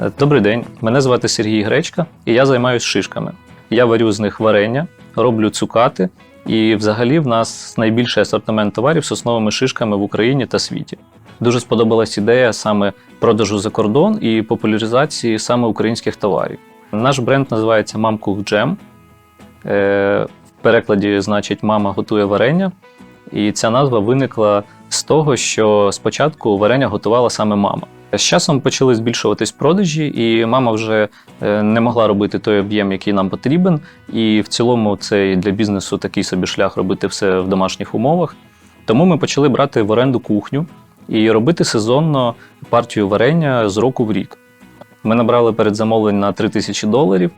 Е, Добрий день, мене звати Сергій Гречка, і я займаюся шишками. Я варю з них варення, роблю цукати, і взагалі в нас найбільший асортимент товарів з сосновими шишками в Україні та світі. Дуже сподобалась ідея саме продажу за кордон і популяризації саме українських товарів. Наш бренд називається Cook Jam. Е, В перекладі значить мама готує варення. І ця назва виникла з того, що спочатку варення готувала саме мама. З часом почали збільшуватись продажі, і мама вже е, не могла робити той об'єм, який нам потрібен. І в цілому це для бізнесу такий собі шлях робити все в домашніх умовах. Тому ми почали брати в оренду кухню і робити сезонно партію варення з року в рік. Ми набрали передзамовлень на 3 тисячі доларів,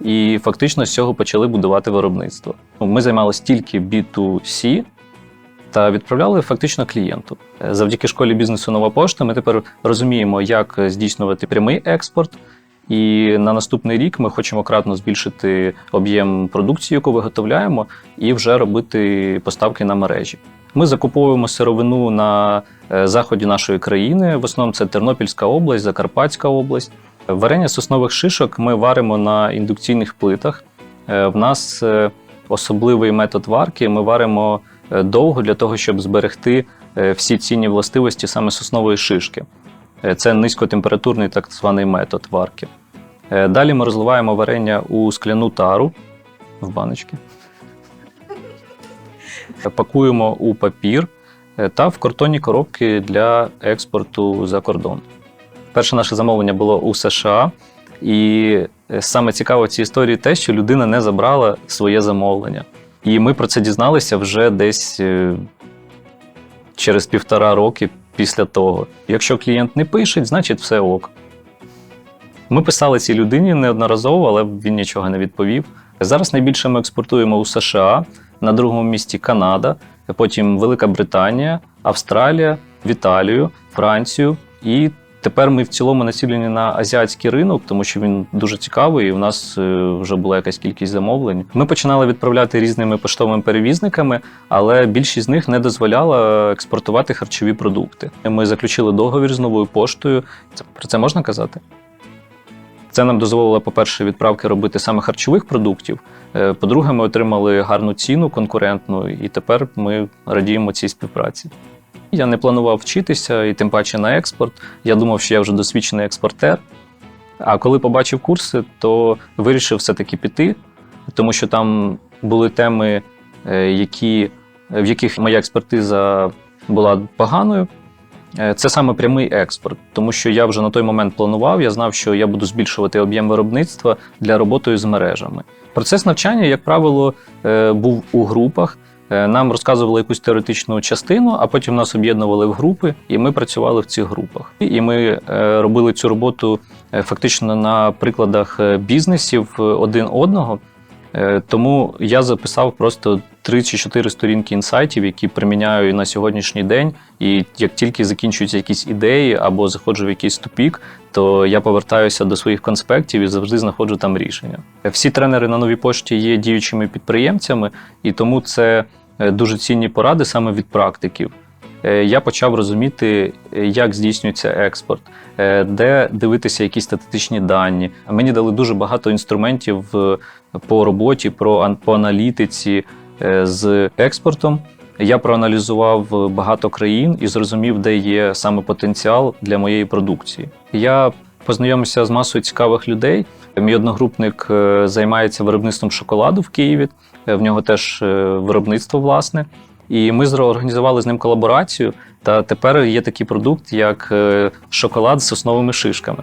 і фактично з цього почали будувати виробництво. Ми займалися тільки B2C, та відправляли фактично клієнту. Завдяки школі бізнесу Нова пошта ми тепер розуміємо, як здійснювати прямий експорт. І на наступний рік ми хочемо кратно збільшити об'єм продукції, яку виготовляємо, і вже робити поставки на мережі. Ми закуповуємо сировину на е, заході нашої країни. В основному це Тернопільська область, Закарпатська область. Варення соснових шишок ми варимо на індукційних плитах. Е, В нас е, особливий метод варки. Ми варимо довго для того, щоб зберегти е, всі цінні властивості саме соснової шишки. Е, Це низькотемпературний так званий метод варки. Е, Далі ми розливаємо варення у скляну тару в баночки. Е, Пакуємо у папір е, та в картонні коробки для експорту за кордон. Перше наше замовлення було у США, і е, саме цікаво в цій історії те, що людина не забрала своє замовлення. І ми про це дізналися вже десь е, через півтора роки після того. Якщо клієнт не пише, значить все ок. Ми писали цій людині неодноразово, але він нічого не відповів. Зараз найбільше ми експортуємо у США, на другому місці Канада, потім Велика Британія, Австралія, в Італію, Францію. І тепер ми в цілому націлені на азіатський ринок, тому що він дуже цікавий. і У нас е, вже була якась кількість замовлень. Ми починали відправляти різними поштовими перевізниками, але більшість з них не дозволяла експортувати харчові продукти. Ми заключили договір з новою поштою. Це про це можна казати? Це нам дозволило, по-перше, відправки робити саме харчових продуктів. Е, По-друге, ми отримали гарну ціну конкурентну, і тепер ми радіємо цій співпраці. Я не планував вчитися, і тим паче на експорт. Я думав, що я вже досвідчений експортер. А коли побачив курси, то вирішив все-таки піти, тому що там були теми, е, які, в яких моя експертиза була поганою. Е, Це саме прямий експорт, тому що я вже на той момент планував, я знав, що я буду збільшувати об'єм виробництва для роботи з мережами. Процес навчання, як правило, е, був у групах. Е, Нам розказували якусь теоретичну частину, а потім нас об'єднували в групи, і ми працювали в цих групах. І ми е, робили цю роботу е, фактично на прикладах бізнесів один одного. Тому я записав просто три чи чотири сторінки інсайтів, які приміняю на сьогоднішній день. І як тільки закінчуються якісь ідеї або заходжу в якийсь тупік, то я повертаюся до своїх конспектів і завжди знаходжу там рішення. Всі тренери на новій пошті є діючими підприємцями, і тому це е, дуже цінні поради саме від практиків. Е, Я почав розуміти, е, як здійснюється експорт, де дивитися якісь статистичні дані. Мені дали дуже багато інструментів по роботі, про по аналітиці з експортом. Я проаналізував багато країн і зрозумів, де є саме потенціал для моєї продукції. Я познайомився з масою цікавих людей. Мій одногрупник е, займається виробництвом шоколаду в Києві. Е, В нього теж е, виробництво власне. І ми зорганізували з ним колаборацію. Та тепер є такий продукт, як е, шоколад з сосновими шишками.